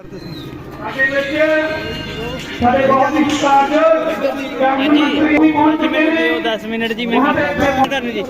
ਸਾਡੇ ਵਿੱਚ ਸਾਡੇ ਬਹੁਤ ਹੀ ਸਤਿਕਾਰਯੋਗ ਕੈਬਨਿਟ ਮੰਤਰੀ ਪਹੁੰਚ ਚੁੱਕੇ ਨੇ 10 ਮਿੰਟ ਜੀ ਮੈਂ ਕਰਨ ਜੀ।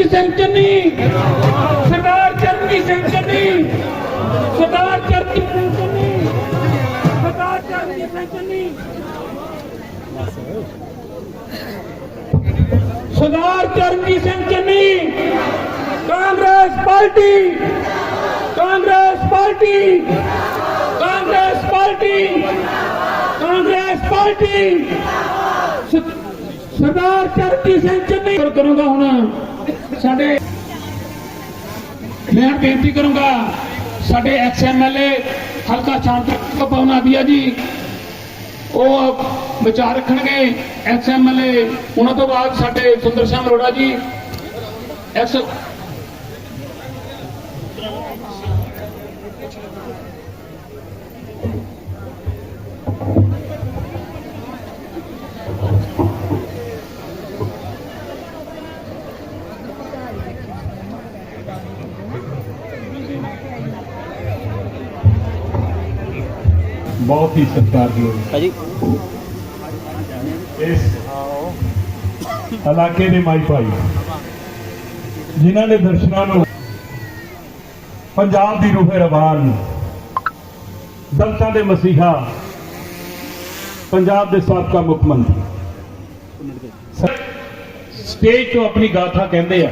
Charanjit Singh Channi. Sardar Charanjit Singh Channi. Sardar Charanjit Singh Channi. Sardar Charanjit Singh Channi. Sardar Charanjit Singh Channi. Congress party. Congress party. Congress party. Congress party. Sardar Charanjit Singh Channi. ਕਰੂੰਗਾ ਹੁਣ। ਸਾਡੇ ਮੈਂ ਬੇਨਤੀ ਕਰੂੰਗਾ, ਸਾਡੇ X ਐਕਸਐਮਐਲਏ ਹਲਕਾ ਸ਼ਾਂਤ ਪਵਨ ਆਦੀਆ ਜੀ। ਉਹ ਵਿਚਾਰ ਰੱਖਣਗੇ ਐਕਸ ਐਕਸਐਮਐਲਏ ਉਹਨਾਂ ਤੋਂ ਬਾਅਦ ਸਾਡੇ ਸੁੰਦਰ ਸਿੰਘ ਅਰੋੜਾ ਜੀ, ਐਕਸ ਬਹੁਤ ਹੀ ਸਤਿਕਾਰਯੋਗ ਭਾਜੀ ਇਸ ਇਲਾਕੇ ਦੇ ਮਾਈ ਭਾਈ ਜਿਨ੍ਹਾਂ ਨੇ ਦਰਸ਼ਨਾਂ ਨੂੰ ਪੰਜਾਬ ਦੀ ਰੂਹੇ ਰਵਾਨ ਦਲਤਾਂ ਦੇ ਮਸੀਹਾ ਪੰਜਾਬ ਦੇ ਸਾਬਕਾ ਮੁੱਖ ਮੰਤਰੀ। ਸਟੇਜ ਤੋਂ ਆਪਣੀ ਗਾਥਾ ਕਹਿੰਦੇ ਆ।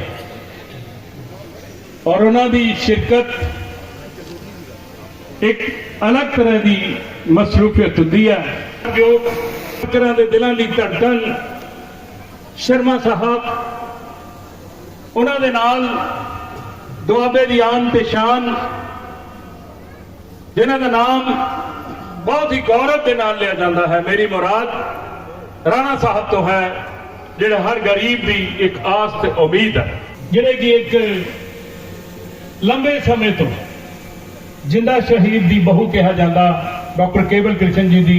ਔਰ ਉਹਨਾਂ ਦੀ ਸ਼ਿਰਕਤ ਇੱਕ ਅਲੱਗ ਤਰ੍ਹਾਂ ਦੀ ਮਸਰੂਫੀਅਤ ਹੁੰਦੀ ਹੈ ਜੋ ਫਿਕਰਾਂ ਦੇ ਦਿਲਾਂ ਦੀ ਧੜਕਣ, ਸ਼ਰਮਾ ਸਾਹਿਬ, ਉਹਨਾਂ ਦੇ ਨਾਲ ਦੁਆਬੇ ਦੀ ਆਨ ਤੇ ਸ਼ਾਨ, ਜਿਨ੍ਹਾਂ ਦਾ ਨਾਮ ਬਹੁਤ ਹੀ ਗੌਰਵ ਦੇ ਨਾਲ ਲਿਆ ਜਾਂਦਾ ਹੈ, ਮੇਰੀ ਮੁਰਾਦ ਰਾਣਾ ਸਾਹਿਬ ਤੋਂ ਹੈ, ਜਿਹੜਾ ਹਰ ਗਰੀਬ ਦੀ ਇੱਕ ਆਸ ਤੇ ਉਮੀਦ ਹੈ। ਜਿਹੜੇ ਕਿ ਇੱਕ ਲੰਬੇ ਸਮੇਂ ਤੋਂ ਜਿੰਦਾ ਸ਼ਹੀਦ ਦੀ ਬਹੂ ਕਿਹਾ ਜਾਂਦਾ ਡਾਕਟਰ ਕੇਵਲ ਕ੍ਰਿਸ਼ਨ ਜੀ ਦੀ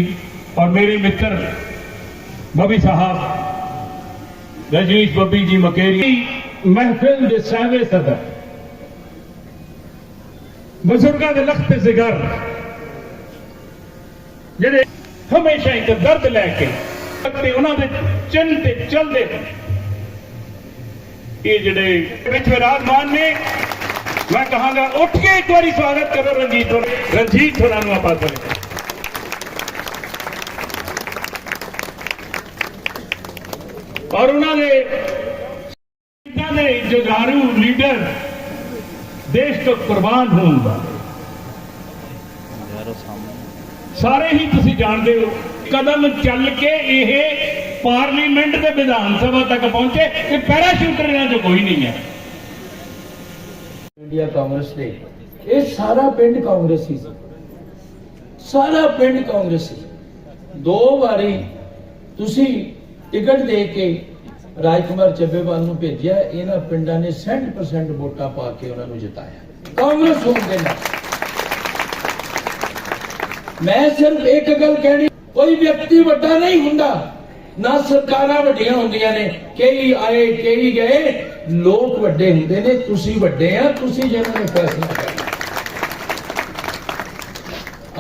ਔਰ ਮੇਰੇ ਮਿੱਤਰ ਬਬੀ ਸਾਹਿਬ ਰਜਨੀਸ਼ ਬੱਬੀ ਜੀ ਮਕੇਰੀ ਮਹਿਫਿਲ ਦੇ ਸਾਵੇਂ ਸਦਰ ਬਜ਼ੁਰਗਾਂ ਦੇ ਲਖਤ ਜ਼ਿਕਰ ਜਿਹੜੇ ਹਮੇਸ਼ਾ ਇੱਕ ਦਰਦ ਲੈ ਕੇ ਤੇ ਉਹਨਾਂ ਦੇ ਚਿੰਨ ਤੇ ਚੱਲਦੇ ਹਨ ਇਹ ਜਿਹੜੇ ਵਿੱਚ ਵਿਰਾਜਮਾਨ ਨੇ ਮੈਂ ਕਹਾਂਗਾ ਉੱਠ ਕੇ ਇੱਕ ਵਾਰੀ ਸਵਾਗਤ ਕਰੋ ਰਣਜੀਤ ਹੋਰਾਂ- ਰਣਜੀਤ ਹੋਰਾਂ ਨੂੰ ਆਪਾਂ ਸਾਰੇ ਔਰ ਉਹਨਾਂ ਦੇ ਇਹਨਾਂ ਦੇ ਜੁਝਾਰੂ ਲੀਡਰ ਦੇਸ਼ ਤੋਂ ਕੁਰਬਾਨ ਹੋਣ ਦਾ। ਸਾਰੇ ਹੀ ਤੁਸੀਂ ਜਾਣਦੇ ਹੋ, ਕਦਮ ਚੱਲ ਕੇ ਇਹ ਪਾਰਲੀਮੈਂਟ ਦੇ ਵਿਧਾਨ ਸਭਾ ਤੱਕ ਪਹੁੰਚੇ ਕਿ ਪੈਰਾਸ਼ੂਟਰ ਇਹਨਾਂ 'ਚ ਕੋਈ ਨਹੀਂ ਹੈ। ਇੰਡੀਆ ਕਾਂਗਰਸ ਦੇ ਇਹ ਸਾਰਾ ਪਿੰਡ ਕਾਂਗਰਸੀ ਸੀ। ਸਾਰਾ ਪਿੰਡ ਕਾਂਗਰਸੀ ਦੋ ਵਾਰੀ ਤੁਸੀਂ ਟਿਕਟ ਦੇ ਕੇ ਰਾਜ ਕੁਮਾਰ ਚੱਬੇਵਾਲ ਨੂੰ ਭੇਜਿਆ, ਇਹਨਾਂ ਪਿੰਡਾਂ ਨੇ 60% ਵੋਟਾਂ ਪਾ ਕੇ ਉਹਨਾਂ ਨੂੰ ਜਿਤਾਇਆ। ਕਾਂਗਰਸ ਹੋਣ ਦੇ ਨਾਲ। ਮੈਂ ਸਿਰਫ ਇੱਕ ਗੱਲ ਕਹਿਣੀ, ਕੋਈ ਵਿਅਕਤੀ ਵੱਡਾ ਨਹੀਂ ਹੁੰਦਾ। ਨਾ ਸਰਕਾਰਾਂ ਵੱਡੀਆਂ ਹੁੰਦੀਆਂ ਨੇ, ਕਈ ਆਏ, ਕਈ ਗਏ, ਲੋਕ ਵੱਡੇ ਹੁੰਦੇ ਨੇ, ਤੁਸੀਂ ਵੱਡੇ ਆ, ਤੁਸੀਂ ਜਿਹਨਾਂ ਨੇ ਫੈਸਲਾ ਕਰਨਾ।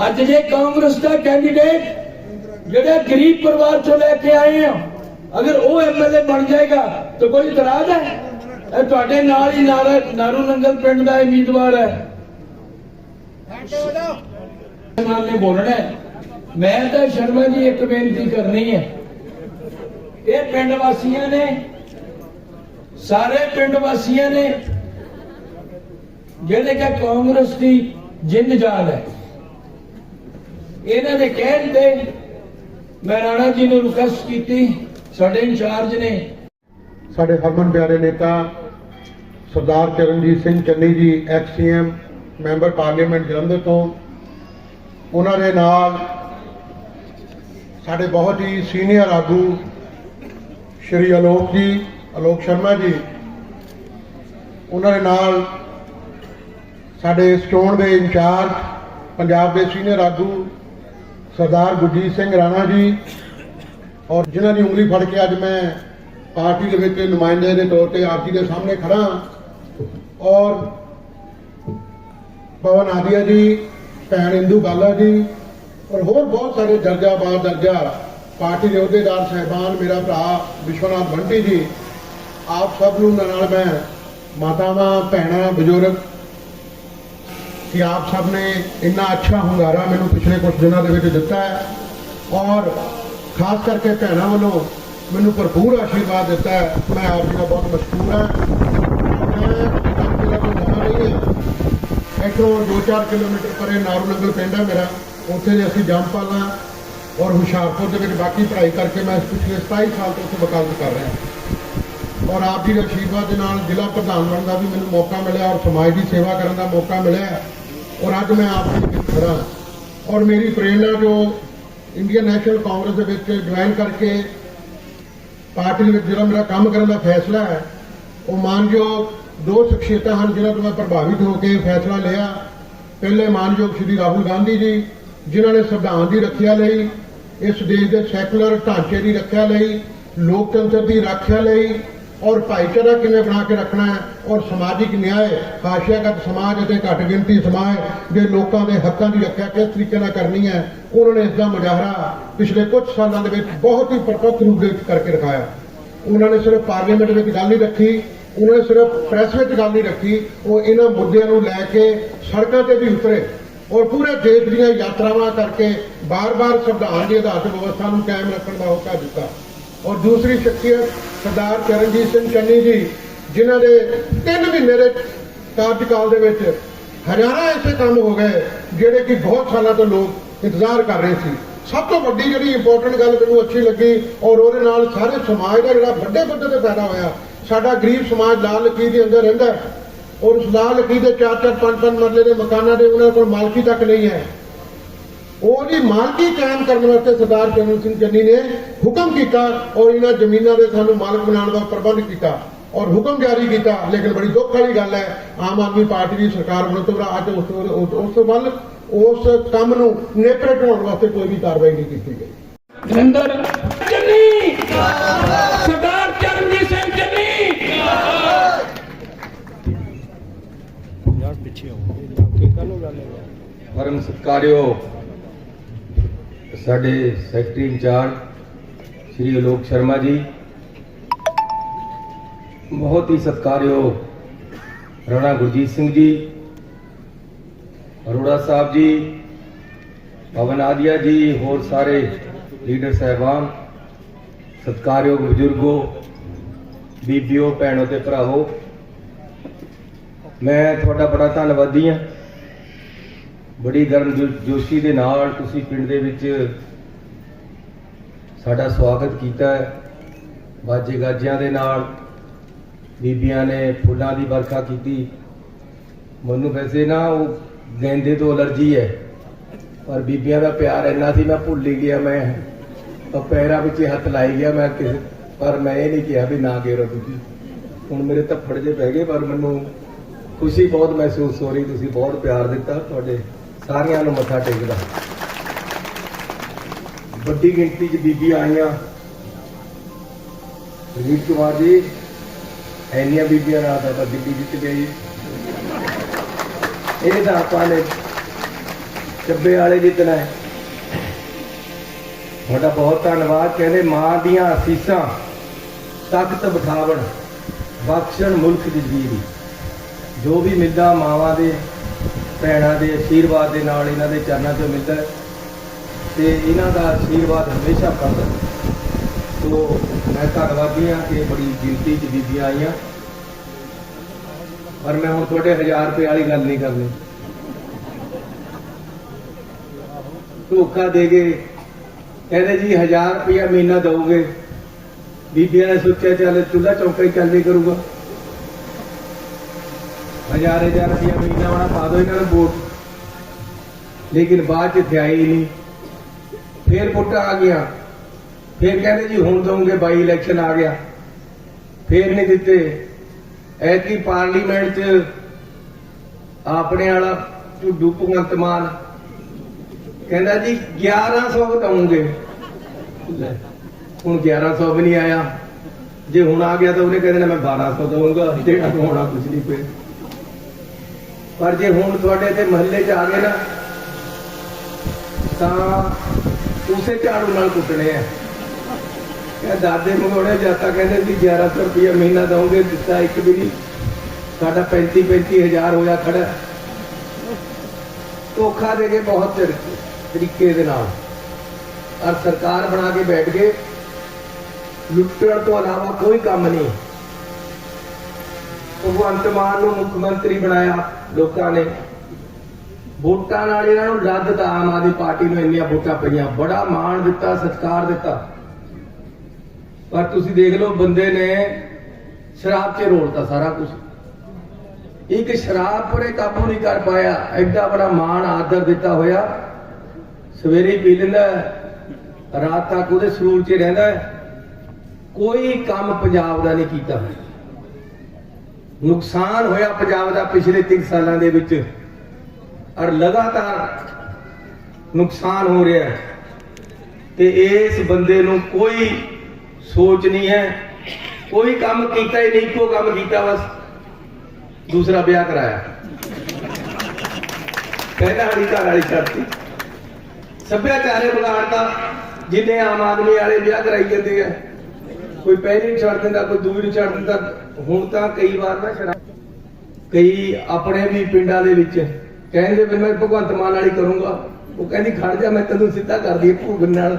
ਅੱਜ ਜੇ ਕਾਂਗਰਸ ਦਾ ਕੈਂਡੀਡੇਟ ਜਿਹੜਾ ਗਰੀਬ ਪਰਿਵਾਰ ਚੋਂ ਲੈ ਕੇ ਆਏ ਆ ਅਗਰ ਉਹ ਐਮਐਲਏ ਬਣ ਜਾਏਗਾ ਤਾਂ ਕੋਈ ਇਤਰਾਜ਼ ਹੈ? ਇਹ ਤੁਹਾਡੇ ਨਾਲ ਹੀ ਨਾਲ ਨਾਰੂ ਨੰਗਲ ਪਿੰਡ ਦਾ ਉਮੀਦਵਾਰ ਹੈ। ਨਾਲ ਨੇ ਬੋਲਣਾ ਮੈਂ ਤਾਂ ਸ਼ਰਮਾ ਜੀ ਇੱਕ ਬੇਨਤੀ ਕਰਨੀ ਹੈ। ਇਹ ਪਿੰਡ ਵਾਸੀਆਂ ਨੇ, ਸਾਰੇ ਪਿੰਡ ਵਾਸੀਆਂ ਨੇ, ਜਿਹੜੇ ਕਿ ਕਾਂਗਰਸ ਦੀ ਜਿੰਦ ਜਾਨ ਹੈ। ਇਹਨਾਂ ਦੇ ਕਹਿਣ ਤੇ ਮੈਂ ਰਾਣਾ ਜੀ ਨੂੰ ਰਿਕਵੈਸਟ ਕੀਤੀ। ਸਾਡੇ ਇੰਚਾਰਜ ਨੇ। ਸਾਡੇ ਹਰਮਨ ਪਿਆਰੇ ਨੇਤਾ ਸਰਦਾਰ Charanjit Singh Channi ji ex CM member parliament Jalandhar ਤੋਂ। ਉਹਨਾਂ ਦੇ ਨਾਲ ਸਾਡੇ ਬਹੁਤ ਹੀ ਸੀਨੀਅਰ ਆਗੂ ਸ਼੍ਰੀ ਅਲੋਕ ਜੀ, ਅਲੋਕ ਸ਼ਰਮਾ ਜੀ। ਉਹਨਾਂ ਦੇ ਨਾਲ ਸਾਡੇ ਸਟੋਨ ਦੇ ਇੰਚਾਰਜ, ਪੰਜਾਬ ਦੇ ਸੀਨੀਅਰ ਆਗੂ ਸਰਦਾਰ ਗੁਰਜੀਤ ਸਿੰਘ ਰਾਣਾ ਜੀ। ਔਰ ਜਿਨ੍ਹਾਂ ਦੀ ਉਂਗਲੀ ਫੜ ਕੇ ਅੱਜ ਮੈਂ ਪਾਰਟੀ ਦੇ ਵਿੱਚ ਨੁਮਾਇੰਦੇ ਦੇ ਤੌਰ ਤੇ ਆਪ ਜੀ ਦੇ ਸਾਹਮਣੇ ਖੜਾ ਔਰ ਪਵਨ ਆਦੀਆ ਜੀ, ਭੈਣ ਇੰਦੂ ਬਾਲਾ ਜੀ, ਔਰ ਹੋਰ ਬਹੁਤ ਸਾਰੇ ਦਰਜਾ ਬਾਦ ਦਰਜਾ ਪਾਰਟੀ ਦੇ ਅਹੁਦੇਦਾਰ ਸਹਿਬਾਨ, ਮੇਰਾ ਭਰਾ ਵਿਸ਼ਵਨਾਥ ਬੰਟੀ ਜੀ, ਆਪ ਸਭ ਨੂੰ ਨਾਲ ਮੈਂ ਮਾਤਾਵਾਂ, ਭੈਣਾਂ, ਬਜ਼ੁਰਗ ਕਿ ਆਪ ਸਭ ਨੇ ਇੰਨਾ ਅੱਛਾ ਹੁੰਗਾਰਾ ਮੈਨੂੰ ਪਿਛਲੇ ਕੁਝ ਦਿਨਾਂ ਦੇ ਵਿੱਚ ਦਿੱਤਾ ਹੈ। ਔਰ ਖਾਸ ਕਰਕੇ ਭੈਣਾਂ ਵੱਲੋਂ ਮੈਨੂੰ ਭਰਪੂਰ ਆਸ਼ੀਰਵਾਦ ਦਿੱਤਾ ਹੈ। ਮੈਂ ਆਪ ਜੀ ਦਾ ਬਹੁਤ ਮਸ਼ਕੂਰ ਹਾਂ। ਮੈਂ ਜ਼ਿਲ੍ਹਾ ਤੋਂ ਹਾਂ ਇੱਥੋਂ 2-4 ਕਿਲੋਮੀਟਰ ਪਰੇ ਨਾਰੂ ਨੰਗਲ ਪਿੰਡ ਹੈ ਮੇਰਾ। ਉੱਥੇ ਦੇ ਅਸੀਂ ਜੰਮਪਾਲਾਂ ਔਰ ਹੁਸ਼ਿਆਰਪੁਰ ਦੇ ਵਿੱਚ ਬਾਕੀ ਪੜ੍ਹਾਈ ਕਰਕੇ ਮੈਂ ਪਿਛਲੇ 27 ਸਾਲ ਤੋਂ ਉੱਥੇ ਵਕਾਲਤ ਕਰ ਰਿਹਾ ਔਰ ਆਪ ਜੀ ਦੇ ਆਸ਼ੀਰਵਾਦ ਦੇ ਨਾਲ ਜ਼ਿਲ੍ਹਾ ਪ੍ਰਧਾਨ ਬਣਨ ਦਾ ਵੀ ਮੈਨੂੰ ਮੌਕਾ ਮਿਲਿਆ ਔਰ ਸਮਾਜ ਦੀ ਸੇਵਾ ਕਰਨ ਦਾ ਮੌਕਾ ਮਿਲਿਆ ਔਰ ਅੱਜ ਮੈਂ ਆਪ ਜੀ ਵਿੱਚ ਖੜਾ ਹਾਂ। ਔਰ ਮੇਰੀ ਪ੍ਰੇਰਣਾ ਜੋ ਇੰਡੀਅਨ ਨੈਸ਼ਨਲ ਕਾਂਗਰਸ ਦੇ ਵਿੱਚ ਜੁਆਇਨ ਕਰਕੇ ਪਾਰਟੀ ਦੇ ਵਿੱਚ ਜਿਹੜਾ ਮੇਰਾ ਕੰਮ ਕਰਨ ਦਾ ਫੈਸਲਾ ਹੈ, ਉਹ ਮਾਨਯੋਗ ਦੋ ਸ਼ਖਸੀਅਤਾਂ ਹਨ ਜਿਨ੍ਹਾਂ ਤੋਂ ਮੈਂ ਪ੍ਰਭਾਵਿਤ ਹੋ ਕੇ ਫੈਸਲਾ ਲਿਆ। ਪਹਿਲੇ ਮਾਨਯੋਗ ਸ਼੍ਰੀ ਰਾਹੁਲ ਗਾਂਧੀ ਜੀ, ਜਿਨ੍ਹਾਂ ਨੇ ਸੰਵਿਧਾਨ ਦੀ ਰੱਖਿਆ ਲਈ, ਇਸ ਦੇਸ਼ ਦੇ ਸੈਕੂਲਰ ਢਾਂਚੇ ਦੀ ਰੱਖਿਆ ਲਈ, ਲੋਕਤੰਤਰ ਦੀ ਰੱਖਿਆ ਲਈ ਔਰ ਭਾਈਚਾਰਾ ਕਿਵੇਂ ਬਣਾ ਕੇ ਰੱਖਣਾ ਹੈ, ਔਰ ਸਮਾਜਿਕ ਨਿਆਂ ਹਾਸ਼ੀਆਗਤ ਸਮਾਜ ਅਤੇ ਘੱਟ ਗਿਣਤੀ ਸਮਾਜ ਦੇ ਲੋਕਾਂ ਦੇ ਹੱਕਾਂ ਦੀ ਰੱਖਿਆ ਕਿਸ ਤਰੀਕੇ ਨਾਲ ਕਰਨੀ ਹੈ, ਉਹਨਾਂ ਨੇ ਇਸ ਦਾ ਮੁਜ਼ਾਹਰਾ ਪਿਛਲੇ ਕੁਝ ਸਾਲਾਂ ਦੇ ਵਿੱਚ ਬਹੁਤ ਹੀ ਪ੍ਰਤੱਖ ਰੂਪ ਦੇ ਵਿੱਚ ਕਰਕੇ ਰਖਾਇਆ ਉਹਨਾਂ ਨੇ ਸਿਰਫ ਪਾਰਲੀਮੈਂਟ ਵਿੱਚ ਗੱਲ ਨਹੀਂ ਰੱਖੀ, ਉਹਨਾਂ ਨੇ ਸਿਰਫ ਪ੍ਰੈਸ ਵਿੱਚ ਗੱਲ ਨਹੀਂ ਰੱਖੀ, ਉਹ ਇਹਨਾਂ ਮੁੱਦਿਆਂ ਨੂੰ ਲੈ ਕੇ ਸੜਕਾਂ ਤੇ ਵੀ ਉਤਰੇ ਔਰ ਪੂਰੇ ਦੇਸ਼ ਦੀਆਂ ਯਾਤਰਾਵਾਂ ਕਰਕੇ ਬਾਰ-ਬਾਰ ਸੰਵਿਧਾਨ ਦੀ ਆਧਾਰਿਤ ਵਿਵਸਥਾ ਨੂੰ ਕਾਇਮ ਰੱਖਣ ਦਾ ਹੋਕਾ ਦਿੱਤਾ। ਔਰ ਦੂਸਰੀ ਸ਼ਖਸੀਅਤ ਸਰਦਾਰ ਚਰਨਜੀਤ ਸਿੰਘ ਚੰਨੀ ਜੀ, ਜਿਨ੍ਹਾਂ ਦੇ 3 ਮਹੀਨੇ ਦੇ ਕਾਰਜਕਾਲ ਦੇ ਵਿੱਚ ਹਜ਼ਾਰਾਂ ਐਸੇ ਕੰਮ ਹੋ ਗਏ, ਜਿਹੜੇ ਕਿ ਬਹੁਤ ਸਾਲਾਂ ਤੋਂ ਲੋਕ ਇੰਤਜ਼ਾਰ ਕਰ ਰਹੇ ਸੀ। ਸਭ ਤੋਂ ਵੱਡੀ ਜਿਹੜੀ ਇੰਪੋਰਟੈਂਟ ਗੱਲ ਮੈਨੂੰ ਅੱਛੀ ਲੱਗੀ, ਔਰ ਉਹਦੇ ਨਾਲ ਸਾਰੇ ਸਮਾਜ ਦਾ ਜਿਹੜਾ ਵੱਡੇ ਪੱਧਰ ਤੇ ਫਾਇਦਾ ਹੋਇਆ, ਸਾਡਾ ਗਰੀਬ ਸਮਾਜ ਲਾਲ ਲਕੀਰ ਦੇ ਅੰਦਰ ਰਹਿੰਦਾ ਔਰ ਉਸ ਲਾਲ ਲਕੀਰ ਦੇ ਚਾਰ ਚਾਰ ਪੰਜ ਪੰਜ ਮਰਲੇ ਦੇ ਮਕਾਨਾਂ ਦੇ ਉਹਨਾਂ ਕੋਲ ਮਾਲਕੀ ਤੱਕ ਨਹੀਂ ਹੈ। ਉਹਦੀ ਮਾਲਕੀ ਕਾਇਮ ਕਰਨ ਵਾਸਤੇ ਸਰਦਾਰ ਚਰਨ ਸਿੰਘ ਚੰਨੀ ਨੇ ਹੁਕਮ ਕੀਤਾ ਔਰ ਇਹਨਾਂ ਜ਼ਮੀਨਾਂ ਦੇ ਸਾਨੂੰ ਮਾਲਕ ਬਣਾਉਣ ਦਾ ਪ੍ਰਬੰਧ ਕੀਤਾ ਔਰ ਹੁਕਮ ਜਾਰੀ ਕੀਤਾ। ਲੇਕਿਨ ਬੜੀ ਦੁੱਖ ਵਾਲੀ ਗੱਲ ਹੈ ਆਮ ਆਦਮੀ ਪਾਰਟੀ ਦੀ ਸਰਕਾਰ ਬਣਨ ਤੋਂ ਬਾਅਦ ਅੱਜ ਉਸ ਉਸ- ਉਸ ਵੱਲ ਉਸ ਕੰਮ ਨੂੰ ਨੇਪਰੇ ਢਾਉਣ ਵਾਸਤੇ ਕੋਈ ਵੀ ਕਾਰਵਾਈ ਨਹੀਂ ਕੀਤੀ ਗਈ। ਨਰਿੰਦਰ ਚੰਨੀ! ਸਰਦਾਰ ਚਰਨਜੀਤ ਸਿੰਘ ਚੰਨੀ! ਪਰਮ ਸਤਿਕਾਰਿਓ ਸਾਡੇ secretary in charge Shri Alok Sharma ji, ਬਹੁਤ ਹੀ ਸਤਿਕਾਰਯੋਗ ਰਾਣਾ ਗੁਰਜੀਤ ਸਿੰਘ ਜੀ, ਅਰੋੜਾ ਸਾਹਿਬ ਜੀ, ਪਵਨ ਆਦੀਆ ਜੀ, ਹੋਰ ਸਾਰੇ ਲੀਡਰ ਸਹਿਬਾਨ, ਸਤਿਕਾਰਯੋਗ ਬਜ਼ੁਰਗੋ, ਬੀਬੀਓ, ਭੈਣੋ ਤੇ ਭਰਾਵੋ, ਮੈਂ ਤੁਹਾਡਾ ਬੜਾ ਧੰਨਵਾਦੀ ਹਾਂ। ਬੜੀ ਗਰਮ ਜੋ- ਜੋਸ਼ੀ ਦੇ ਨਾਲ ਤੁਸੀਂ ਪਿੰਡ ਦੇ ਵਿੱਚ ਸਾਡਾ ਸਵਾਗਤ ਕੀਤਾ ਹੈ। ਬਾਜੇ ਗਾਜਿਆਂ ਦੇ ਨਾਲ ਬੀਬੀਆਂ ਨੇ ਫੁੱਲਾਂ ਦੀ ਵਰਖਾ ਕੀਤੀ। ਮੈਨੂੰ ਵੈਸੇ ਨਾ ਉਹ ਗੈਂਦੇ ਤੋਂ ਅਲਰਜੀ ਹੈ, ਪਰ ਬੀਬੀਆਂ ਦਾ ਪਿਆਰ ਇੰਨਾ ਸੀ ਮੈਂ ਭੁੱਲ ਹੀ ਗਿਆ ਮੈਂ। ਤਾਂ ਪੈਰਾਂ ਵਿੱਚ ਹੱਥ ਲਾਈ ਗਿਆ ਮੈਂ ਕਿਸੇ ਪਰ ਮੈਂ ਇਹ ਨਹੀਂ ਕਿਹਾ ਵੀ ਨਾ ਗੇਰੋ ਤੁਸੀਂ ਹੁਣ ਮੇਰੇ ਧੱਫੜ ਜੇ ਪੈ ਗਏ, ਪਰ ਮੈਨੂੰ ਖੁਸ਼ੀ ਬਹੁਤ ਮਹਿਸੂਸ ਹੋ ਰਹੀ। ਤੁਸੀਂ ਬਹੁਤ ਪਿਆਰ ਦਿੱਤਾ ਤੁਹਾਡੇ ਸਾਰਿਆਂ ਨੂੰ ਮੱਥਾ ਟੇਕਦਾ। ਵੱਡੀ ਗਿਣਤੀ 'ਚ ਬੀਬੀਆਂ ਆਈਆਂ। ਰਜੀਤ ਕੁਮਾਰ ਜੀ ਐਨੀਆਂ ਬੀਬੀਆਂ ਨਾਲ ਤਾਂ ਦਿੱਲੀ ਜਿੱਤ ਗਈ ਇਹ ਤਾਂ ਆਪਾਂ ਨੇ ਚੱਬੇ ਵਾਲੇ ਜਿੱਤਣਾ ਹੈ। ਤੁਹਾਡਾ ਬਹੁਤ ਧੰਨਵਾਦ। ਕਹਿੰਦੇ ਮਾਂ ਦੀਆਂ ਅਸੀਸਾਂ ਤਖਤ ਬਿਠਾਵਣ, ਬਖਸ਼ਣ ਮੁਲਕ ਦੀ ਜੀਰੀ ਜੋ ਵੀ ਮਿਲਦਾ ਮਾਵਾਂ ਦੇ ਭੈਣਾਂ ਦੇ ਆਸ਼ੀਰਵਾਦ ਦੇ ਨਾਲ ਇਹਨਾਂ ਦੇ ਚਰਨਾਂ 'ਚੋਂ ਮਿਲਦਾ ਤੇ ਇਹਨਾਂ ਦਾ ਆਸ਼ੀਰਵਾਦ ਹਮੇਸ਼ਾ ਬਣਦਾ ਹੈ। ਸੋ ਮੈਂ ਧੰਨਵਾਦੀ ਹਾਂ ਕਿ ਬੜੀ ਗਿਣਤੀ 'ਚ ਬੀਬੀਆਂ ਆਈਆਂ। ਪਰ ਮੈਂ ਹੁਣ ਤੁਹਾਡੇ 1000 ਰੁਪਏ ਵਾਲੀ ਗੱਲ ਨਹੀਂ ਕਰਨੀ। ਧੋਖਾ ਦੇ ਗਏ ਕਹਿੰਦੇ ਜੀ 1000 ਰੁਪਇਆ ਮਹੀਨਾ ਦਊਗੇ। ਬੀਬੀਆਂ ਨੇ ਸੋਚਿਆ ਚੱਲ ਚੁੱਲ੍ਹਾ ਚੌਂਕਾ ਹੀ ਚੱਲਦੇ ਕਰੂਗਾ। ਹਜ਼ਾਰ ਹਜ਼ਾਰ ਰੁਪਇਆ ਮਹੀਨਾ ਵਾਲਾ ਪਾ ਦੋ ਇਹਨਾਂ ਨੂੰ ਵੋਟ। ਲੇਕਿਨ ਬਾਅਦ ਚ ਥਿਆਈ ਨਹੀਂ। ਫੇਰ ਵੋਟਾਂ ਆ ਗਿਆ ਫੇਰ ਕਹਿੰਦੇ ਜੀ ਹੁਣ ਦਊਂਗੇ ਬਾਈ ਇਲੈਕਸ਼ਨ ਆ ਗਿਆ। ਫੇਰ ਨਹੀਂ ਦਿੱਤੇ। ਐਤਕੀ ਪਾਰਲੀਮੈਂਟ ਚ ਆਪਣੇ ਵਾਲਾ ਝੁੱਡੂ ਭਗਵੰਤ ਮਾਨ ਕਹਿੰਦਾ ਜੀ 1100 ਦਊਂਗੇ ਲੈ, ਹੁਣ 1100 ਵੀ ਨਹੀਂ ਆਇਆ। ਜੇ ਹੁਣ ਆ ਗਿਆ ਤਾਂ ਉਹਨੇ ਕਹਿੰਦੇ ਨਾ ਮੈਂ 1200 ਦਊਂਗਾ। ਜਿਹੜਾ ਹੋਣਾ ਕੁਝ ਨਹੀਂ ਪਏ ਪਰ ਜੇ ਹੁਣ ਤੁਹਾਡੇ ਤੇ ਮਹੱਲੇ 'ਚ ਆ ਗਏ ਨਾ, ਤਾਂ ਉਸੇ ਝਾੜੂ ਨਾਲ ਕੁੱਟਣੇ ਆ। ਇਹ ਦਾਦੇ ਮਗੋੜੇ ਜਾਤਾ ਕਹਿੰਦੇ ਸੀ 1100 ਰੁਪਏ ਮਹੀਨਾ ਦਊਂਗੇ, ਦਿੱਤਾ ਇੱਕ ਵੀ ਨਹੀਂ। ਸਾਡਾ 35 35000 ਹੋਇਆ ਖੜਾ। ਧੋਖਾ ਦੇ ਕੇ ਬਹੁਤ ਤਰੀਕੇ ਦੇ ਨਾਲ। ਔਰ ਸਰਕਾਰ ਬਣਾ ਕੇ ਬੈਠ ਗਏ ਲੁੱਟਣ ਤੋਂ ਇਲਾਵਾ ਕੋਈ ਕੰਮ ਨਹੀਂ। ਭਗਵੰਤ ਮਾਨ ਨੂੰ ਮੁੱਖ ਮੰਤਰੀ ਬਣਾਇਆ। ਲੋਕਾਂ ਨੇ ਵੋਟਾਂ ਨਾਲ ਇਹਨਾਂ ਨੂੰ ਰੱਦ ਆਮ ਆਦਮੀ ਪਾਰਟੀ ਨੂੰ ਇੰਨੀਆਂ ਵੋਟਾਂ ਪਈਆਂ। ਬੜਾ ਮਾਣ ਦਿੱਤਾ, ਸਤਿਕਾਰ ਦਿੱਤਾ। ਪਰ ਤੁਸੀਂ ਦੇਖ ਲਓ, ਬੰਦੇ ਨੇ ਸ਼ਰਾਬ 'ਚ ਰੋਲਤਾ ਸਾਰਾ ਕੁਝ ਇੱਕ ਸ਼ਰਾਬ ਪਰੇ ਕਾਬੂ ਨਹੀਂ ਕਰ ਪਾਇਆ। ਐਡਾ ਬੜਾ ਮਾਣ, ਆਦਰ ਦਿੱਤਾ ਹੋਇਆ। ਸਵੇਰੇ ਪੀ ਲੈਂਦਾ ਰਾਤ ਤੱਕ ਉਹਦੇ ਸਰੂਰ 'ਚ ਰਹਿੰਦਾ ਕੋਈ ਕੰਮ ਪੰਜਾਬ ਦਾ ਨਹੀਂ ਕੀਤਾ। ਹੋਇਆ ਨੁਕਸਾਨ ਹੋਇਆ ਪੰਜਾਬ ਦਾ ਪਿਛਲੇ 3 ਸਾਲਾਂ ਦੇ ਵਿੱਚ। ਔਰ ਲਗਾਤਾਰ ਨੁਕਸਾਨ ਹੋ ਰਿਹਾ ਹੈ। ਤੇ ਇਸ ਬੰਦੇ ਨੂੰ ਕੋਈ ਸੋਚ ਨਹੀਂ ਹੈ। ਕੋਈ ਕੰਮ ਕੀਤਾ ਹੀ ਨਹੀਂ, ਇੱਕੋ ਕੰਮ ਕੀਤਾ ਬਸ। ਦੂਸਰਾ ਵਿਆਹ ਕਰਾਇਆ। ਪਹਿਲਾ ਵਾਲੀ ਘਰ ਵਾਲੀ ਛੱਡਤੀ। ਸੱਭਿਆਚਾਰੇ ਵਿਗਾੜਦਾ ਜਿੰਨੇ ਆਮ ਆਦਮੀ ਵਾਲੇ ਵਿਆਹ ਕਰਾਈ ਜਾਂਦੇ ਆ। ਕੋਈ ਪਹਿਲੀ ਛੱਡ ਦਿੰਦਾ, ਕੋਈ ਦੂਜੀ ਛੱਡ ਦਿੰਦਾ। ਹੁਣ ਤਾਂ ਕਈ ਵਾਰ ਨਾ ਛੜਾ ਕਈ ਆਪਣੇ ਵੀ ਪਿੰਡਾਂ ਦੇ ਵਿੱਚ ਕਹਿੰਦੇ ਵੀ ਮੈਂ ਭਗਵੰਤ ਮਾਨ ਵਾਲੀ ਕਰੂੰਗਾ। ਉਹ ਕਹਿੰਦੀ, ਖੜ ਜਾ, ਮੈਂ ਤੈਨੂੰ ਸਿੱਧਾ ਕਰਦੀ ਭੂਗਨ ਨਾਲ।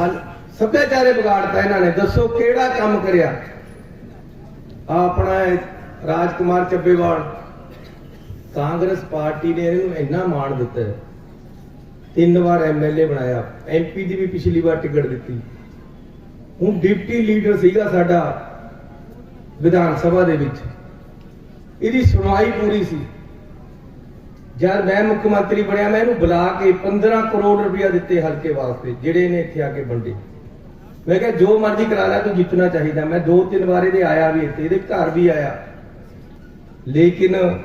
ਹਲ ਸੱਭਿਆਚਾਰੇ ਵਿਗਾੜਤਾ ਇਹਨਾਂ ਨੇ। ਦੱਸੋ ਕਿਹੜਾ ਕੰਮ ਕਰਿਆ? ਆਪਣਾ ਇਹ ਰਾਜਕੁਮਾਰ ਚੱਬੇਵਾਲ, ਕਾਂਗਰਸ ਪਾਰਟੀ ਨੇ ਇਹਨੂੰ ਇੰਨਾ ਮਾਣ ਦਿੱਤਾ। ਤਿੰਨ ਵਾਰ ਐਮਐਲਏ ਬਣਾਇਆ। ਐਮਪੀ ਦੀ ਵੀ ਪਿਛਲੀ ਵਾਰ ਟਿਕਟ ਦਿੱਤੀ। ਹੁਣ ਡਿਪਟੀ ਲੀਡਰ ਸੀਗਾ ਸਾਡਾ ਵਿਧਾਨ ਸਭਾ ਦੇ ਵਿੱਚ। ਇਹਦੀ ਸੁਣਵਾਈ ਪੂਰੀ ਸੀ। ਜਦ ਮੈਂ ਮੁੱਖ ਮੰਤਰੀ ਬਣਿਆ, ਮੈਂ ਇਹਨੂੰ ਬੁਲਾ ਕੇ 15 ਕਰੋੜ ਰੁਪਇਆ ਦਿੱਤੇ ਹਲਕੇ ਵਾਸਤੇ, ਜਿਹੜੇ ਨੇ ਇੱਥੇ ਆ ਕੇ ਵੰਡੇ। ਮੈਂ ਕਿਹਾ, ਜੋ ਮਰਜ਼ੀ ਕਰਾ ਲੈ, ਤੂੰ ਜਿੱਤਣਾ ਚਾਹੀਦਾ। ਮੈਂ ਦੋ ਤਿੰਨ ਵਾਰ ਇਹਦੇ ਆਇਆ ਵੀ ਇੱਥੇ, ਇਹਦੇ ਘਰ ਵੀ ਆਇਆ। ਲੇਕਿਨ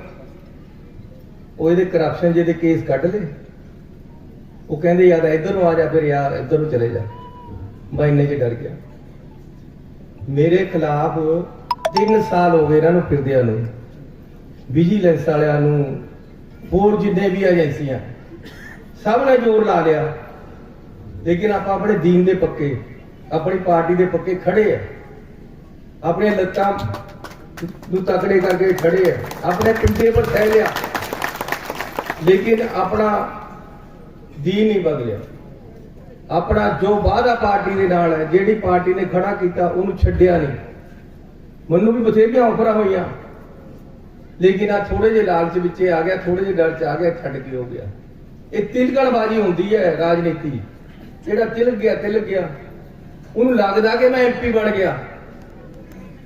ਉਹ ਇਹਦੇ ਕਰਪਸ਼ਨ ਜਿਹਦੇ ਕੇਸ ਕੱਢ ਲਏ। ਉਹ ਕਹਿੰਦੇ, ਯਾਰ, ਇੱਧਰ ਨੂੰ ਆ ਜਾ, ਫਿਰ ਯਾਰ, ਇੱਧਰ ਨੂੰ ਚਲੇ ਜਾ। ਮੈਂ ਇੰਨੇ ਚ ਡਰ ਗਿਆ। ਮੇਰੇ ਖਿਲਾਫ 3 ਸਾਲ ਹੋ ਗਏ ਇਹਨਾਂ ਨੂੰ ਫਿਰਦਿਆਂ ਨੂੰ। ਵਿਜੀਲੈਂਸ ਵਾਲਿਆਂ ਨੂੰ, ਹੋਰ ਜਿੰਨੇ ਵੀ ਏਜੰਸੀਆਂ, ਸਭ ਨੇ ਜ਼ੋਰ ਲਾ ਲਿਆ। ਲੇਕਿਨ ਆਪਾਂ ਆਪਣੇ ਦੀਨ ਦੇ ਪੱਕੇ, ਆਪਣੀ ਪਾਰਟੀ ਦੇ ਪੱਕੇ ਖੜੇ ਆ। ਆਪਣੇ ਲੱਤਾਂ ਨੂੰ ਤਕੜੇ ਕਰਕੇ ਖੜੇ ਆ। ਆਪਣੇ ਪਿੰਡੇ ਪਰ ਸਹਿ ਲਿਆ। ਲੇਕਿਨ ਆਪਣਾ ਦੀਨ ਨਹੀਂ ਬਦਲਿਆ। ਆਪਣਾ ਜੋ ਵਾਅਦਾ ਪਾਰਟੀ ਦੇ ਨਾਲ ਹੈ, ਜਿਹੜੀ ਪਾਰਟੀ ਨੇ ਖੜਾ ਕੀਤਾ, ਉਹਨੂੰ ਛੱਡਿਆ ਨਹੀਂ। ਮੈਨੂੰ ਵੀ ਬਥੇਰੀਆਂ ਆਫਰਾਂ ਹੋਈਆਂ। ਲੇਕਿਨ ਆ ਥੋੜੇ ਜਿਹੇ ਲਾਲਚ ਵਿੱਚ ਆ ਗਿਆ ਥੋੜੇ ਜਿਹੇ ਡਰ ਚ ਆ ਗਿਆ, ਛੱਡ ਕੇ ਹੋ ਗਿਆ। ਇਹ ਤਿਲਕਣਬਾਜ਼ੀ ਹੁੰਦੀ ਹੈ ਰਾਜਨੀਤੀ। ਜਿਹੜਾ ਤਿਲਕ ਗਿਆ ਤਿਲਕ ਗਿਆ। ਉਹਨੂੰ ਲੱਗਦਾ ਕਿ ਮੈਂ ਐਮਪੀ ਬਣ ਗਿਆ।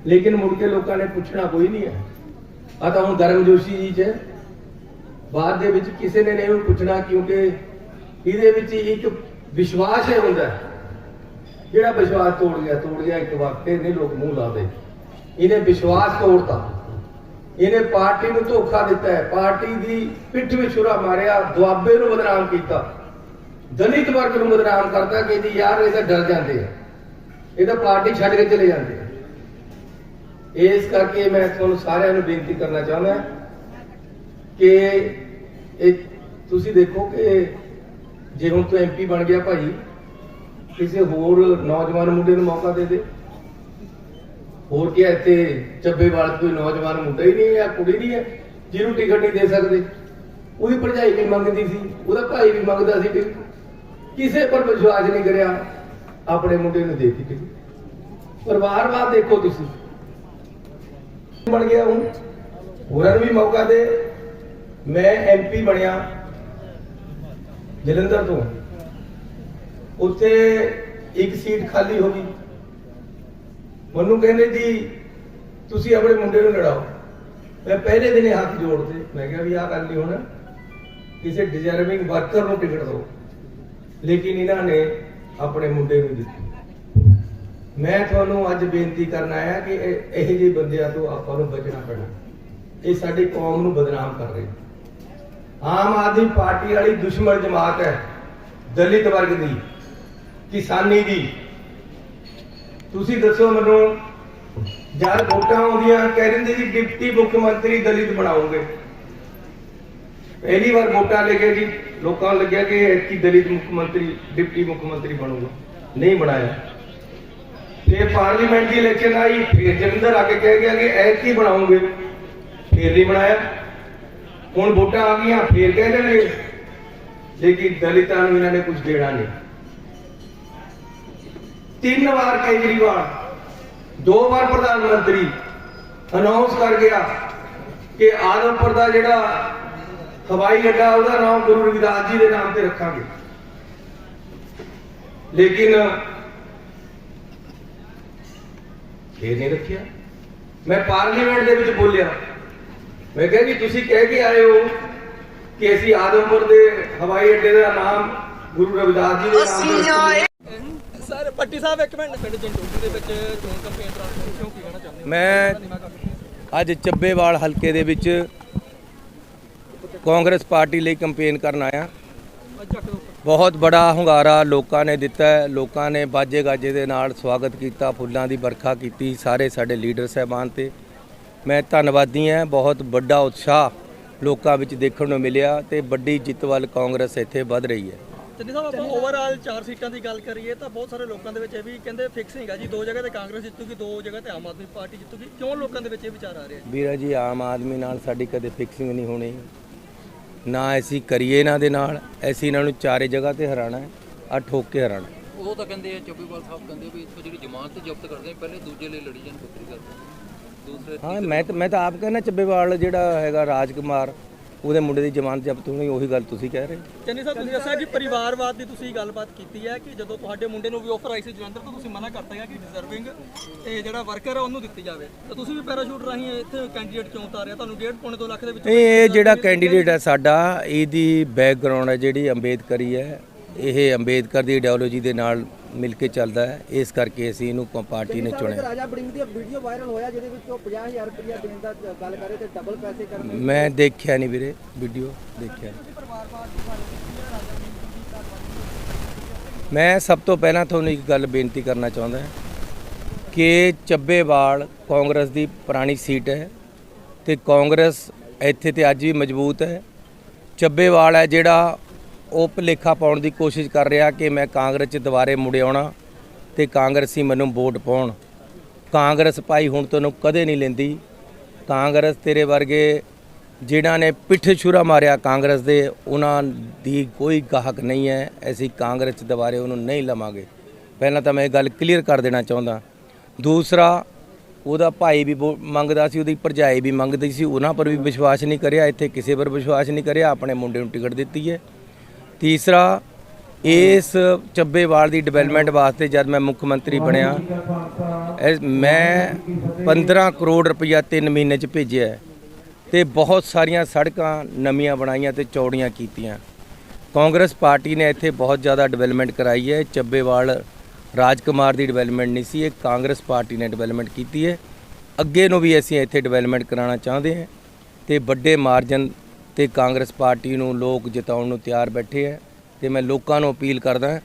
ਲੇਕਿਨ ਮੁੜ ਕੇ ਲੋਕਾਂ ਨੇ ਪੁੱਛਣਾ ਕੋਈ ਨਹੀਂ ਹੈ। ਆ ਤਾਂ ਹੁਣ ਗਰਮਜੋਸ਼ੀ ਜੀ ਚ ਬਾਅਦ ਦੇ ਵਿੱਚ ਕਿਸੇ ਨੇ ਨਹੀਂ ਪੁੱਛਣਾ, ਕਿਉਂਕਿ ਇਹਦੇ ਵਿੱਚ ਇੱਕ ਵਿਸ਼ਵਾਸ ਹੈ ਹੁੰਦਾ ਜਿਹੜਾ ਵਿਸ਼ਵਾਸ ਤੋੜ ਗਿਆ ਤੋੜ ਗਿਆ, ਇੱਕ ਵਕਤ ਇਹਨੇ ਲੋਕ ਮੂੰਹ ਲਾਦੇ ਇਹਨੇ ਵਿਸ਼ਵਾਸ ਤੋੜਤਾ। ਇਹਨੇ ਪਾਰਟੀ ਨੂੰ ਧੋਖਾ ਦਿੱਤਾ ਹੈ। ਪਾਰਟੀ ਦੀ ਪਿੱਠ ਵਿੱਚ ਛੁਰਾ ਮਾਰਿਆ, ਦੁਆਬੇ ਨੂੰ ਬਦਨਾਮ ਕੀਤਾ। ਦਲਿਤ ਵਰਗ ਨੂੰ ਬਦਨਾਮ ਕਰਤਾ ਕਿ ਇਹਦੀ ਯਾਰ ਇਹ ਡਰ ਜਾਂਦੇ ਆ। ਇਹ ਤਾਂ ਪਾਰਟੀ ਛੱਡ ਕੇ ਚਲੇ ਜਾਂਦੇ ਆ। ਇਸ ਕਰਕੇ ਮੈਂ ਤੁਹਾਨੂੰ ਸਾਰਿਆਂ ਨੂੰ ਬੇਨਤੀ ਕਰਨਾ ਚਾਹੁੰਦਾ ਕਿ ਇਹ ਤੁਸੀਂ ਦੇਖੋ ਕਿ ਜੇ ਹੁਣ ਤੂੰ ਐਮਪੀ ਬਣ ਗਿਆ ਭਾਈ, ਕਿਸੇ ਹੋਰ ਨੌਜਵਾਨ ਮੁੰਡੇ ਨੂੰ ਮੌਕਾ ਦੇ ਦੇ। ਹੋਰ ਕੀ ਇੱਥੇ ਚੱਬੇਵਾਲ ਕੋਈ ਨੌਜਵਾਨ ਮੁੰਡਾ ਹੀ ਨਹੀਂ ਹੈ ਕੁੜੀ ਨਹੀਂ ਹੈ, ਜਿਹਨੂੰ ਟਿਕਟ ਨਹੀਂ ਦੇ ਸਕਦੇ। ਉਹਦੀ ਭਰਜਾਈ ਵੀ ਮੰਗਦੀ ਸੀ, ਉਹਦਾ ਭਾਈ ਵੀ ਮੰਗਦਾ ਸੀ ਟਿਕਟ ਕਿਸੇ ਪਰ ਵਿਸ਼ਵਾਸ ਨਹੀਂ ਕਰਿਆ, ਆਪਣੇ ਮੁੰਡੇ ਨੂੰ ਦੇ ਦਿੱਤੀ। ਟਿਕਟ ਪਰਿਵਾਰਵਾਦ ਦੇਖੋ ਤੁਸੀਂ। ਬਣ ਗਿਆ ਹੁਣ। ਹੋਰਾਂ ਨੂੰ ਵੀ ਮੌਕਾ ਦੇ। ਮੈਂ ਐਮਪੀ ਬਣਿਆ। ਜਲੰਧਰ ਤੋਂ। ਉੱਥੇ ਇੱਕ ਸੀਟ ਖਾਲੀ ਹੋ ਗਈ। ਮੈਨੂੰ ਕਹਿੰਦੇ ਜੀ, ਤੁਸੀਂ ਆਪਣੇ ਮੁੰਡੇ ਨੂੰ ਲੜਾਓ। ਮੈਂ ਪਹਿਲੇ ਦਿਨ ਹੀ ਹੱਥ ਜੋੜਦੇ, ਮੈਂ ਕਿਹਾ ਵੀ ਆਹ ਗੱਲ ਨਹੀਂ ਹੋਣਾ। ਕਿਸੇ ਡਿਜ਼ਰਵਿੰਗ ਵਰਕਰ ਨੂੰ ਟਿਕਟ ਦਿਓ। ਲੇਕਿਨ ਇਹਨਾਂ ਨੇ ਆਪਣੇ ਮੁੰਡੇ ਨੂੰ ਦਿੱਤੀ। ਮੈਂ ਤੁਹਾਨੂੰ ਅੱਜ ਬੇਨਤੀ ਕਰਨ ਆਇਆ ਕਿ ਇਹ- ਇਹੋ ਜਿਹੇ ਬੰਦਿਆਂ ਤੋਂ ਆਪਾਂ ਨੂੰ ਬਚਣਾ ਪੈਣਾ। ਇਹ ਸਾਡੀ ਕੌਮ ਨੂੰ ਬਦਨਾਮ ਕਰ ਰਹੇ ਆਮ ਆਦਮੀ ਪਾਰਟੀ ਵਾਲੀ ਦੁਸ਼ਮਣ ਜਮਾਤ ਹੈ, ਦਲਿਤ ਵਰਗ ਦੀ, ਕਿਸਾਨੀ ਦੀ। ਤੁਸੀਂ ਦੱਸੋ ਮੈਨੂੰ, ਜਦ ਵੋਟਾਂ ਆਉਂਦੀਆਂ, ਕਹਿ ਦਿੰਦੇ ਜੀ, ਡਿਪਟੀ ਮੁੱਖ ਮੰਤਰੀ ਦਲਿਤ ਬਣਾਉਂਗੇ। ਪਹਿਲੀ ਵਾਰ ਵੋਟਾਂ ਲੈ ਕੇ ਜੀ, ਲੋਕਾਂ ਨੂੰ ਲੱਗਿਆ ਕਿ ਐਤਕੀ ਦਲਿਤ ਮੁੱਖ ਮੰਤਰੀ, ਡਿਪਟੀ ਮੁੱਖ ਮੰਤਰੀ ਬਣੂਗਾ। ਨਹੀਂ ਬਣਾਇਆ। ਫਿਰ ਪਾਰਲੀਮੈਂਟ ਦੀ ਇਲੈਕਸ਼ਨ ਆਈ, ਫਿਰ ਜਲੰਧਰ ਆ ਕੇ ਕਹਿ ਗਿਆ ਕਿ ਐਤਕੀ ਬਣਾਉਂਗੇ। ਫਿਰ ਨਹੀਂ ਬਣਾਇਆ। ਹੁਣ ਵੋਟਾਂ ਆ ਗਈਆਂ, ਫੇਰ ਕਹਿ ਦੇਣਗੇ ਲੇਕਿਨ ਦਲਿਤਾਂ ਨੂੰ ਇਹਨਾਂ ਨੇ ਕੁਝ ਦੇਣਾ ਨਹੀਂ। ਤਿੰਨ ਵਾਰ ਕੇਜਰੀਵਾਲ, ਦੋ ਵਾਰ ਪ੍ਰਧਾਨ ਮੰਤਰੀ ਅਨਾਉਂਸ ਕਰ ਗਿਆ ਕਿ ਆਦਮਪੁਰ ਦਾ ਜਿਹੜਾ ਹਵਾਈ ਅੱਡਾ, ਉਹਦਾ ਨਾਮ ਗੁਰੂ ਰਵਿਦਾਸ ਜੀ ਦੇ ਨਾਮ ਤੇ ਰੱਖਾਂਗੇ। ਲੇਕਿਨ ਫੇਰ ਨਹੀਂ ਰੱਖਿਆ। ਮੈਂ ਪਾਰਲੀਮੈਂਟ ਦੇ ਵਿੱਚ ਬੋਲਿਆ। ਮੈਂ ਕਿਹਾ ਜੀ ਤੁਸੀਂ ਕਹਿ ਕੇ ਆਏ ਹੋ ਕਿ ਅਸੀਂ ਆਦਮਪੁਰ ਦੇ ਹਵਾਈ ਅੱਡੇ ਦਾ ਨਾਮ ਗੁਰੂ ਰਵਿਦਾਸ ਜੀ ਦੇ ਨਾਮ ਤੇ ਸਰ ਪੱਟੀ ਸਾਹਿਬ ਇੱਕ ਮਿੰਟ ਪਿੰਡ ਜੰਡੂਗੀ ਦੇ ਵਿੱਚ ਚੋਣ ਕੰਪੇਨ ਦੌਰਾਨ ਕਿਉਂ ਕੀ ਕਹਿਣਾ ਚਾਹੁੰਦੇ ਹੋ? ਮੈਂ ਅੱਜ ਚੱਬੇਵਾਲ ਹਲਕੇ ਦੇ ਵਿੱਚ ਕਾਂਗਰਸ ਪਾਰਟੀ ਲਈ ਕੈਂਪੇਨ ਕਰਨ ਆਇਆ। ਬਹੁਤ ਬੜਾ ਹੁੰਗਾਰਾ ਲੋਕਾਂ ਨੇ ਦਿੱਤਾ ਹੈ। ਲੋਕਾਂ ਨੇ ਬਾਜੇ ਗਾਜੇ ਦੇ ਨਾਲ ਸਵਾਗਤ ਕੀਤਾ ਫੁੱਲਾਂ ਦੀ ਵਰਖਾ ਕੀਤੀ ਸਾਰੇ ਸਾਡੇ ਲੀਡਰ ਸਹਿਬਾਨ ਤੇ। ਮੈਂ ਧੰਨਵਾਦੀ ਹਾਂ ਬਹੁਤ ਵੱਡਾ ਉਤਸ਼ਾਹ ਲੋਕਾਂ ਵਿੱਚ ਦੇਖਣ ਨੂੰ ਮਿਲਿਆ ਤੇ ਵੱਡੀ ਜਿੱਤ ਵੱਲ ਕਾਂਗਰਸ ਇੱਥੇ ਵੱਧ ਰਹੀ ਹੈ। ਚੰਨੀ ਸਾਹਿਬ ਆਪਾਂ ਓਵਰਆਲ ਚਾਰ ਸੀਟਾਂ ਦੀ ਗੱਲ ਕਰੀਏ ਤਾਂ ਬਹੁਤ ਸਾਰੇ ਲੋਕਾਂ ਦੇ ਵਿੱਚ ਇਹ ਵੀ ਕਹਿੰਦੇ ਫਿਕਸ ਨਹੀਂਗਾ ਜੀ ਦੋ ਜਗ੍ਹਾ ਤੇ ਕਾਂਗਰਸ ਜਿੱਤੂਗੀ ਦੋ ਜਗ੍ਹਾ ਤੇ ਆਮ ਆਦਮੀ ਪਾਰਟੀ ਜਿੱਤੂਗੀ। ਕਿਉਂ ਲੋਕਾਂ ਦੇ ਵਿੱਚ ਇਹ ਵਿਚਾਰ ਆ ਰਿਹਾ ਵੀਰਾ ਜੀ ਆਮ ਆਦਮੀ ਨਾਲ ਸਾਡੀ ਕਦੇ ਫਿਕਸਿੰਗ ਨਹੀਂ ਹੋਣੀ। ਨਾ ਅਸੀਂ ਕਰੀਏ ਇਹਨਾਂ ਦੇ ਨਾਲ ਅਸੀਂ ਇਹਨਾਂ ਨੂੰ ਚਾਰੇ ਜਗ੍ਹਾ ਤੇ ਹਰਾਣਾ ਹੈ ਆ ਠੋਕ ਕੇ ਹਰਾਣਾ। ਉਹ ਤਾਂ ਕਹਿੰਦੇ ਆ ਚੱਬੇਵਾਲ ਸਾਹਿਬ ਕਹਿੰਦੇ ਵੀ ਇੱਥੋਂ ਜਿਹੜੀ ਜ਼ਮਾਨਤ ਜ਼ਬਤ ਕਰਦੇ ਆ, ਪਹਿਲੇ ਦੂਜੇ ਲਈ ਲੜੀ ਜਾਣ ਬੱਕਰੀ ਕਰਦੇ ਹਾਂ ਮੈਂ ਤਾਂ ਮੈਂ ਤਾਂ ਆਪ ਕਹਿੰਦਾ ਚੱਬੇਵਾਲ ਜਿਹੜਾ ਹੈਗਾ ਰਾਜਕੁਮਾਰ ਉਹਦੇ ਮੁੰਡੇ ਦੀ ਜ਼ਮਾਨਤ ਜ਼ਬਤ ਹੋਣੀ ਉਹੀ ਗੱਲ ਤੁਸੀਂ ਕਹਿ ਰਹੇ ਚੰਨੀ ਸਾਹਿਬ ਤੁਸੀਂ ਦੱਸਿਆ ਕਿ ਪਰਿਵਾਰਵਾਦ ਦੀ ਤੁਸੀਂ ਗੱਲਬਾਤ ਕੀਤੀ ਹੈ ਕਿ ਜਦੋਂ ਤੁਹਾਡੇ ਮੁੰਡੇ ਨੂੰ ਵੀ ਆਫਰ ਆਈ ਸੀ ਜਲੰਧਰ ਤੋਂ ਤੁਸੀਂ ਮਨਾ ਕਰਤਾ ਹੈ ਕਿ ਡਿਜ਼ਰਵਿੰਗ ਤੇ ਜਿਹੜਾ ਵਰਕਰ ਹੈ ਉਹਨੂੰ ਦਿੱਤੀ ਜਾਵੇ। ਤਾਂ ਤੁਸੀਂ ਵੀ ਪੈਰਾਸ਼ੂਟ ਰਾਹੀਂ ਇੱਥੇ ਕੈਂਡੀਡੇਟ ਕਿਉਂ ਉਤਾਰਿਆ? ਤੁਹਾਨੂੰ 1.5 ਪੌਣੇ 2 ਲੱਖ ਦੇ ਵਿੱਚ ਇਹ ਜਿਹੜਾ ਕੈਂਡੀਡੇਟ ਹੈ। ਸਾਡਾ ਇਹਦੀ ਬੈਕਗ੍ਰਾਉਂਡ ਹੈ ਜਿਹੜੀ ਅੰਬੇਦਕਰੀ ਹੈ। ਇਹ ਅੰਬੇਦਕਰ ਦੀ ਆਈਡੀਓਲੋਜੀ ਦੇ ਨਾਲ ਮਿਲ ਕੇ ਚੱਲਦਾ ਹੈ। ਇਸ ਕਰਕੇ ਅਸੀਂ ਇਹਨੂੰ ਪਾਰਟੀ ਨੇ ਚੁਣਿਆ। ਰਾਜਾ ਬੜਿੰਗ ਦੀ ਵੀਡੀਓ ਵਾਇਰਲ ਹੋਇਆ ਜਿਹਦੇ ਵਿੱਚ ਉਹ 50000 ਰੁਪਇਆ ਦੇਣ ਦਾ ਗੱਲ ਕਰੇ ਤੇ ਡਬਲ ਪੈਸੇ ਕਰਨ ਦੀ ਮੈਂ ਦੇਖਿਆ ਨਹੀਂ ਵੀਰੇ ਵੀਡੀਓ ਦੇਖਿਆ। ਮੈਂ ਸਭ ਤੋਂ ਪਹਿਲਾਂ ਤੁਹਾਨੂੰ ਇੱਕ ਗੱਲ ਬੇਨਤੀ ਕਰਨਾ ਚਾਹੁੰਦਾ ਹਾਂ ਕਿ ਚੱਬੇਵਾਲ ਕਾਂਗਰਸ ਦੀ ਪੁਰਾਣੀ ਸੀਟ ਹੈ ਤੇ ਕਾਂਗਰਸ ਇੱਥੇ ਤੇ ਅੱਜ ਵੀ ਮਜ਼ਬੂਤ ਹੈ। ਚੱਬੇਵਾਲ ਹੈ ਜਿਹੜਾ ਉਹ ਭੁਲੇਖਾ ਪਾਉਣ ਦੀ ਕੋਸ਼ਿਸ਼ ਕਰ ਰਿਹਾ ਕਿ ਮੈਂ ਕਾਂਗਰਸ 'ਚ ਦੁਬਾਰੇ ਮੁੜ ਆਉਣਾ ਤੇ ਕਾਂਗਰਸੀ ਮੈਨੂੰ ਵੋਟ ਪਾਉਣ। ਕਾਂਗਰਸ ਭਾਈ ਹੁਣ ਤੈਨੂੰ ਕਦੇ ਨਹੀਂ ਲੈਂਦੀ। ਕਾਂਗਰਸ ਤੇਰੇ ਵਰਗੇ ਜਿਨ੍ਹਾਂ ਨੇ ਪਿੱਠ ਛੁਰਾ ਮਾਰਿਆ ਕਾਂਗਰਸ ਦੇ, ਉਹਨਾਂ ਦੀ ਕੋਈ ਗਾਹਕ ਨਹੀਂ ਹੈ। ਅਸੀਂ ਕਾਂਗਰਸ 'ਚ ਦੁਬਾਰੇ ਉਹਨੂੰ ਨਹੀਂ ਲਵਾਂਗੇ। ਪਹਿਲਾਂ ਤਾਂ ਮੈਂ ਇਹ ਗੱਲ ਕਲੀਅਰ ਕਰ ਦੇਣਾ ਚਾਹੁੰਦਾ। ਦੂਸਰਾ, ਉਹਦਾ ਭਾਈ ਵੀ ਵੋ- ਮੰਗਦਾ ਸੀ, ਉਹਦੀ ਭਰਜਾਈ ਵੀ ਮੰਗਦੀ ਸੀ, ਉਹਨਾਂ ਪਰ ਵੀ ਵਿਸ਼ਵਾਸ ਨਹੀਂ ਕਰਿਆ, ਇੱਥੇ ਕਿਸੇ ਪਰ ਵਿਸ਼ਵਾਸ ਨਹੀਂ ਕਰਿਆ, ਆਪਣੇ ਮੁੰਡੇ ਨੂੰ ਟਿਕਟ ਦਿੱਤੀ ਹੈ। ਤੀਸਰਾ, ਇਸ ਚੱਬੇਵਾਲ ਦੀ ਡਿਵੈਲਪਮੈਂਟ ਵਾਸਤੇ ਜਦ ਮੈਂ ਮੁੱਖ ਮੰਤਰੀ ਬਣਿਆ ਮੈਂ 15 ਕਰੋੜ ਰੁਪਇਆ 3 ਮਹੀਨੇ ਚ ਭੇਜਿਆ ਹੈ ਤੇ ਬਹੁਤ ਸਾਰੀਆਂ ਸੜਕਾਂ ਨਵੀਆਂ ਬਣਾਈਆਂ ਤੇ ਚੌੜੀਆਂ ਕੀਤੀਆਂ। ਕਾਂਗਰਸ ਪਾਰਟੀ ਨੇ ਇੱਥੇ ਬਹੁਤ ਜ਼ਿਆਦਾ ਡਿਵੈਲਪਮੈਂਟ ਕਰਾਈ ਹੈ। ਚੱਬੇਵਾਲ ਰਾਜਕੁਮਾਰ ਦੀ ਡਿਵੈਲਪਮੈਂਟ ਨਹੀਂ ਸੀ, ਇਹ ਕਾਂਗਰਸ ਪਾਰਟੀ ਨੇ ਡਿਵੈਲਪਮੈਂਟ ਕੀਤੀ ਹੈ। ਅੱਗੇ ਨੂੰ ਵੀ ਅਸੀਂ ਇੱਥੇ ਡਿਵੈਲਪਮੈਂਟ ਕਰਾਉਣਾ ਚਾਹੁੰਦੇ ਹਾਂ ਤੇ ਵੱਡੇ ਮਾਰਜਨ ਤੇ ਕਾਂਗਰਸ ਪਾਰਟੀ ਨੂੰ ਲੋਕ ਜਿਤਾਉਣ ਨੂੰ ਤਿਆਰ ਬੈਠੇ ਹੈ ਤੇ ਮੈਂ ਲੋਕਾਂ ਨੂੰ ਅਪੀਲ ਕਰਦਾ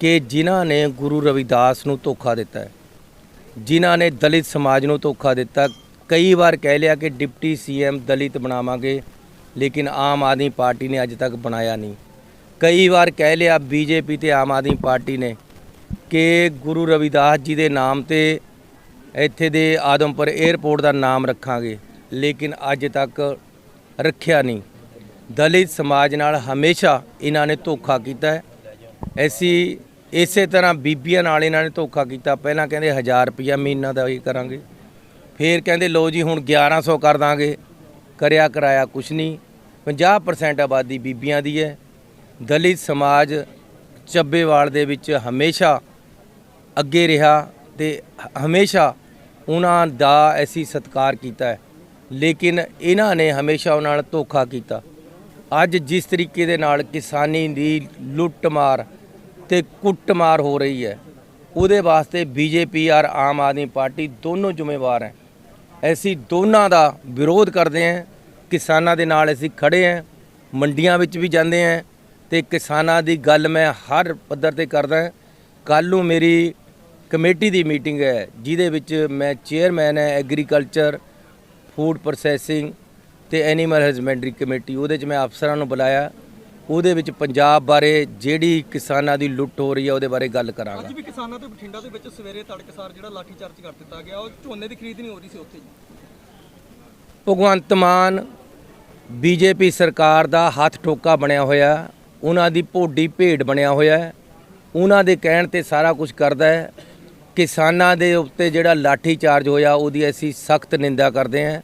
ਕਿ ਜਿਨ੍ਹਾਂ ਨੇ ਗੁਰੂ ਰਵਿਦਾਸ ਨੂੰ ਧੋਖਾ ਦਿੱਤਾ ਹੈ, ਜਿਨ੍ਹਾਂ ਨੇ ਦਲਿਤ ਸਮਾਜ ਨੂੰ ਧੋਖਾ ਦਿੱਤਾ, ਕਈ ਵਾਰ ਕਹਿ ਲਿਆ ਕਿ ਡਿਪਟੀ ਸੀਐਮ ਦਲਿਤ ਬਣਾਵਾਂਗੇ, ਲੇਕਿਨ ਆਮ ਆਦਮੀ ਪਾਰਟੀ ਨੇ ਅੱਜ ਤੱਕ ਬਣਾਇਆ ਨਹੀਂ। ਕਈ ਵਾਰ ਕਹਿ ਲਿਆ ਬੀਜੇਪੀ ਤੇ ਆਮ ਆਦਮੀ ਪਾਰਟੀ ਨੇ ਕਿ ਗੁਰੂ ਰਵਿਦਾਸ ਜੀ ਦੇ ਨਾਮ ਤੇ ਇੱਥੇ ਦੇ ਆਦਮਪੁਰ 에ਅਰਪੋਰਟ ਦਾ ਨਾਮ ਰੱਖਾਂਗੇ, ਲੇਕਿਨ ਅੱਜ ਤੱਕ ਰੱਖਿਆ ਨਹੀਂ। ਦਲਿਤ ਸਮਾਜ ਨਾਲ ਹਮੇਸ਼ਾ ਇਹਨਾਂ ਨੇ ਧੋਖਾ ਕੀਤਾ ਹੈ। ਐਸੀ ਇਸੇ ਤਰ੍ਹਾਂ ਬੀਬੀਆਂ ਨਾਲ ਇਹਨਾਂ ਨੇ ਧੋਖਾ ਕੀਤਾ। ਪਹਿਲਾਂ ਕਹਿੰਦੇ 1000 ਰੁਪਿਆ ਮਹੀਨਾ ਦਾ ਇਹ ਕਰਾਂਗੇ। ਫਿਰ ਕਹਿੰਦੇ ਲੋ ਜੀ ਹੁਣ 1100 ਕਰ ਦਾਂਗੇ। ਕਰਿਆ ਕਰਾਇਆ ਕੁਛ ਨਹੀਂ। 50% ਆਬਾਦੀ ਬੀਬੀਆਂ ਦੀ ਹੈ। ਦਲਿਤ ਸਮਾਜ ਚੱਬੇਵਾਲ ਦੇ ਵਿੱਚ ਹਮੇਸ਼ਾ ਅੱਗੇ ਰਿਹਾ ਤੇ ਹਮੇਸ਼ਾ ਉਹਨਾਂ ਦਾ ਐਸੀ ਸਤਿਕਾਰ ਕੀਤਾ ਹੈ। ਲੇਕਿਨ ਇਹਨਾਂ ਨੇ ਹਮੇਸ਼ਾ ਉਹਨਾਂ ਨਾਲ ਧੋਖਾ ਕੀਤਾ। ਅੱਜ ਜਿਸ ਤਰੀਕੇ ਦੇ ਨਾਲ ਕਿਸਾਨੀ ਦੀ ਲੁੱਟਮਾਰ ਤੇ ਕੁੱਟਮਾਰ ਹੋ ਰਹੀ ਹੈ, ਉਹਦੇ ਵਾਸਤੇ ਬੀਜੇਪੀ ਔਰ ਆਮ ਆਦਮੀ ਪਾਰਟੀ ਦੋਨੋਂ ਜ਼ਿੰਮੇਵਾਰ ਹੈ। ਅਸੀਂ ਦੋਨਾਂ ਦਾ ਵਿਰੋਧ ਕਰਦੇ ਹਾਂ, ਕਿਸਾਨਾਂ ਦੇ ਨਾਲ ਅਸੀਂ ਖੜੇ ਹਾਂ, ਮੰਡੀਆਂ ਵਿੱਚ ਵੀ ਜਾਂਦੇ ਹਾਂ ਤੇ ਕਿਸਾਨਾਂ ਦੀ ਗੱਲ ਮੈਂ ਹਰ ਪੱਧਰ ਤੇ ਕਰਦਾ ਕੱਲ ਨੂੰ ਮੇਰੀ ਕਮੇਟੀ ਦੀ ਮੀਟਿੰਗ ਹੈ, ਜਿਹਦੇ ਵਿੱਚ ਮੈਂ ਚੇਅਰਮੈਨ ਹੈ ਐਗਰੀਕਲਚਰ ਫੂਡ ਪ੍ਰੋਸੈਸਿੰਗ ਤੇ ਐਨੀਮਲ ਹਸਬੈਂਡਰੀ ਕਮੇਟੀ ਉਹਦੇ 'ਚ ਮੈਂ ਅਫਸਰਾਂ ਨੂੰ ਬੁਲਾਇਆ। ਉਹਦੇ ਵਿੱਚ ਪੰਜਾਬ ਬਾਰੇ ਜਿਹੜੀ ਕਿਸਾਨਾਂ ਦੀ ਲੁੱਟ ਹੋ ਰਹੀ ਹੈ ਉਹਦੇ ਬਾਰੇ ਗੱਲ ਕਰਾਂਗਾ। ਅੱਜ ਵੀ ਕਿਸਾਨਾਂ ਤੇ ਬਠਿੰਡਾ ਦੇ ਵਿੱਚ ਸਵੇਰੇ ਤੜਕਸਾਰ ਜਿਹੜਾ ਲਾਠੀ ਚਾਰਜ ਕਰ ਦਿੱਤਾ ਗਿਆ ਉਹ ਝੋਨੇ ਦੀ ਖਰੀਦ ਨਹੀਂ ਹੋ ਰਹੀ ਸੀ ਉੱਥੇ ਭਗਵੰਤ ਮਾਨ ਬੀਜੇਪੀ ਸਰਕਾਰ ਦਾ ਹੱਥ ਠੋਕਾ ਬਣਿਆ ਹੋਇਆ ਉਹਨਾਂ ਦੀ ਭੋਡੀ ਭੇਡ ਬਣਿਆ ਹੋਇਆ। ਉਹਨਾਂ ਦੇ ਕਹਿਣ ਤੇ ਸਾਰਾ ਕੁਝ ਕਰਦਾ ਹੈ। ਕਿਸਾਨਾਂ ਦੇ ਉੱਤੇ ਜਿਹੜਾ ਲਾਠੀ ਚਾਰਜ ਹੋਇਆ, ਉਹਦੀ ਅਸੀਂ ਸਖਤ ਨਿੰਦਾ ਕਰਦੇ ਹਾਂ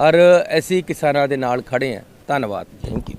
ਔਰ ਅਸੀਂ ਕਿਸਾਨਾਂ ਦੇ ਨਾਲ ਖੜੇ ਹਾਂ। ਧੰਨਵਾਦ। Thank you